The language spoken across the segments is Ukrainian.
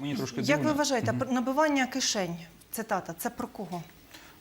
Мені трошки Як ви дивно. вважаєте, набивання кишень, цитата, це про кого?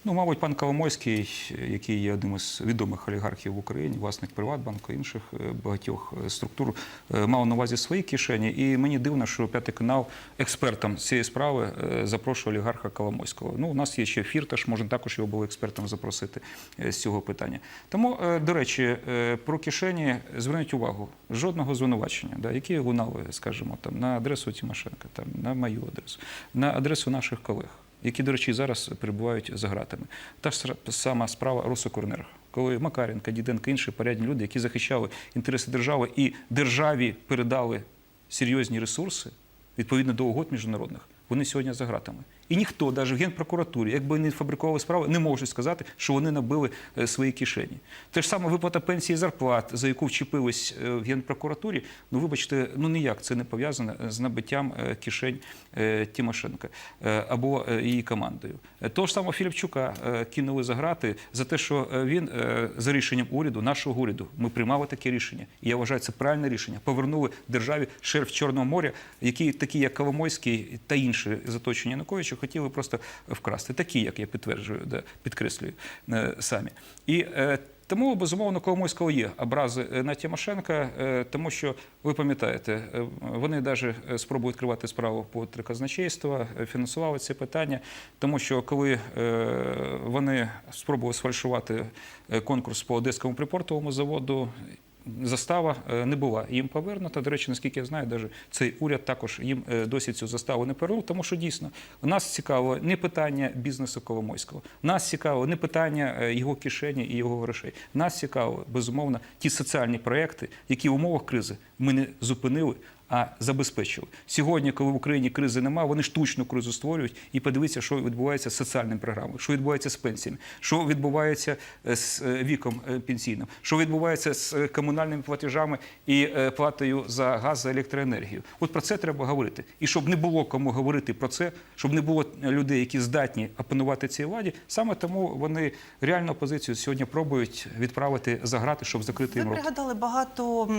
Ну, мабуть, пан Коломойський, який є одним із відомих олігархів в Україні, власник Приватбанку, інших е, багатьох е, структур, е, мав на увазі свої кишені. І мені дивно, що п'ятий канал експертом цієї справи запрошує олігарха Коломойського. Ну, у нас є ще Фірташ, можна також його було експертом запросити з цього питання. Тому, до речі, про кишені зверніть увагу, жодного звинувачення, да, які лунали, скажімо, там на адресу Тимошенка, там на мою адресу, на адресу наших колег які, до речі, зараз перебувають за ґратами. Та ж сама справа Росокоренерго, коли Макаренко, Діденко, інші порядні люди, які захищали інтереси держави і державі передали серйозні ресурси відповідно до угод міжнародних, вони сьогодні за ґратами. І ніхто, навіть в Генпрокуратурі, якби не фабрикували справи, не може сказати, що вони набили е, свої кишені. Те ж саме виплата пенсії і зарплат, за яку вчепились е, в Генпрокуратурі, ну вибачте, ну ніяк це не пов'язано з набиттям е, кишень Тимошенка або її командою. Того ж самого Філіпчука кинули за грати за те, що він за рішенням уряду, нашого уряду, ми приймали таке рішення. І я вважаю, це правильне рішення. Повернули державі шерф Чорного моря, які такі, як Коломойський та інші з оточення Януковича, хотіли просто вкрасти. Такі, як я підтверджую, да, підкреслюю е, самі. І е, тому, безумовно, Коломойського є образи е, на Тимошенка, тому що ви пам'ятаєте, вони навіть спробують відкривати справу по казначейства, фінансували ці питання, тому що коли вони спробували сфальшувати конкурс по Одеському припортовому заводу. Застава е, не була їм повернута. До речі, наскільки я знаю, навіть цей уряд також їм е, досі цю заставу не повернув, тому що дійсно нас цікаво не питання бізнесу Коломойського, нас цікаво не питання е, його кишені і його грошей. Нас цікаво безумовно ті соціальні проекти, які в умовах кризи ми не зупинили. А забезпечили сьогодні, коли в Україні кризи немає, вони штучну кризу створюють і подивіться, що відбувається з соціальними програмами, що відбувається з пенсіями, що відбувається е, з е, віком е, пенсійним, що відбувається з комунальними платежами і платою за газ за електроенергію. От про це треба говорити. І щоб не було кому говорити про це, щоб не було людей, які здатні опанувати цій владі, саме тому вони реальну опозицію сьогодні пробують відправити за грати, щоб закрити Ви їм рот. пригадали багато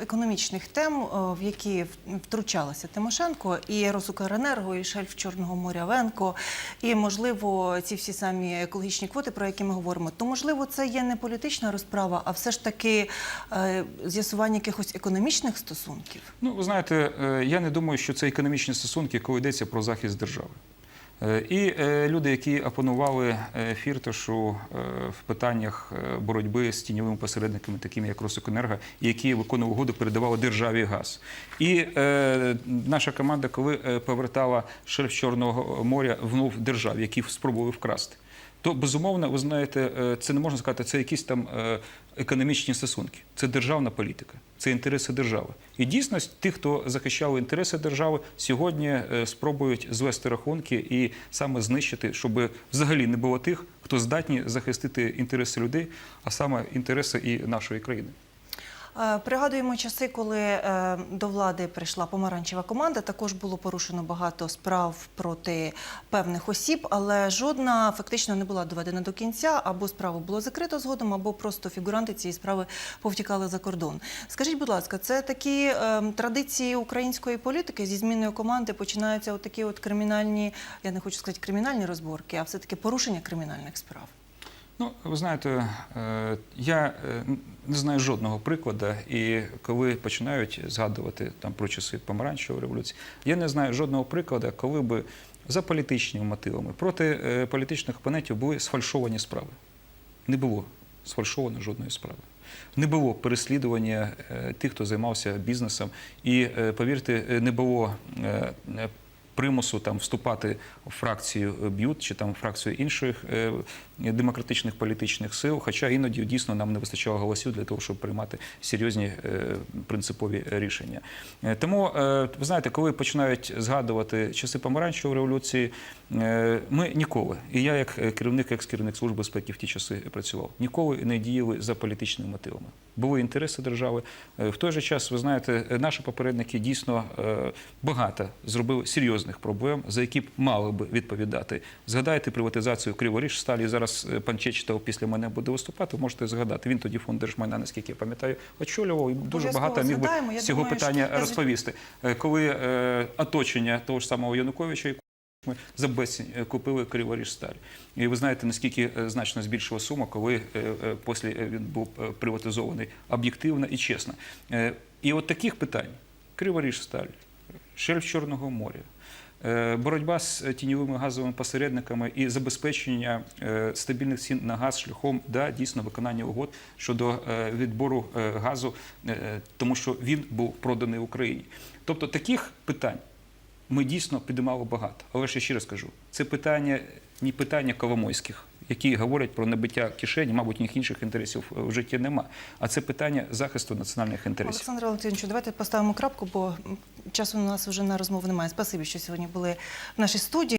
економічних тем, в які в- втручалася Тимошенко, і Росукаренерго, і шельф Чорного моря Венко, і можливо ці всі самі екологічні квоти, про які ми говоримо. То можливо, це є не політична розправа, а все ж таки е, з'ясування якихось економічних стосунків. Ну, ви знаєте, е, я не думаю, що це економічні стосунки, коли йдеться про захист держави. Е, І е, люди, які опанували фіртошу е, в питаннях боротьби з тіньовими посередниками, такими як Росукенерго, які виконували угоду, передавали державі газ. І наша команда, коли повертала шельф Чорного моря внув державі, які спробували вкрасти. То безумовно, ви знаєте, е, це не можна сказати, це якісь там е, економічні стосунки. Це державна політика, це інтереси держави. І дійсно, ті, хто захищали інтереси держави, сьогодні е, спробують звести рахунки і саме знищити, щоб взагалі не було тих, хто здатні захистити інтереси людей, а саме інтереси і нашої країни. Е, Пригадуємо часи, коли е, до влади прийшла помаранчева команда. Також було порушено багато справ проти певних осіб, але жодна фактично не була доведена до кінця. Або справу було закрито згодом, або просто фігуранти цієї справи повтікали за кордон. Скажіть, будь ласка, це такі е, традиції української політики зі зміною команди починаються такі от кримінальні, я не хочу сказати кримінальні розборки, а все таки порушення кримінальних справ. Ну, ви знаєте, е, я е, не знаю жодного прикладу, і коли починають згадувати там про часи помаранчевої революції, я не знаю жодного прикладу, коли би за політичними мотивами проти е, політичних опонентів були сфальшовані справи. Не було сфальшовано жодної справи. Не було переслідування тих, хто займався бізнесом, і повірте, не було примусу там вступати в фракцію е, б'ют чи там в фракцію інших е, демократичних політичних сил. Хоча іноді дійсно нам не вистачало голосів для того, щоб приймати серйозні е, принципові рішення. Тому ви знаєте, коли починають згадувати часи помаранчевої революції, ми ніколи, і я як керівник, екс-керівник служби безпеки в ті часи працював, ніколи не діяли за політичними мотивами. Були інтереси держави. Е, В той же час, ви знаєте, е, наші попередники дійсно е, багато зробили серйозних проблем, за які б мали би відповідати. Згадайте приватизацію Криворіжсталі. Зараз пан Чечетов після мене буде виступати. Можете згадати. Він тоді фонд держмайна, наскільки я пам'ятаю, очолював і дуже багато міг би з цього питання розповісти. Коли оточення того ж самого Януковича, ми за безцінь е, купили Криворіжсталь. І ви знаєте, наскільки е, значно збільшила сума, коли е, після він був приватизований об'єктивно і чесно. І от таких питань: Криворіжсталь, шельф Чорного моря. Боротьба з тіньовими газовими посередниками і забезпечення стабільних цін на газ шляхом да, дійсно виконання угод щодо відбору газу, тому що він був проданий Україні. Тобто таких питань ми дійсно підіймали багато. Але ще ще раз кажу, це питання не питання Коломойських, які говорять про набиття кишені, мабуть, ніх інших інтересів в житті нема. А це питання захисту національних інтересів. Олександр Олексійович, давайте поставимо крапку, бо часу у нас вже на розмову немає. Спасибі, що сьогодні були в нашій студії.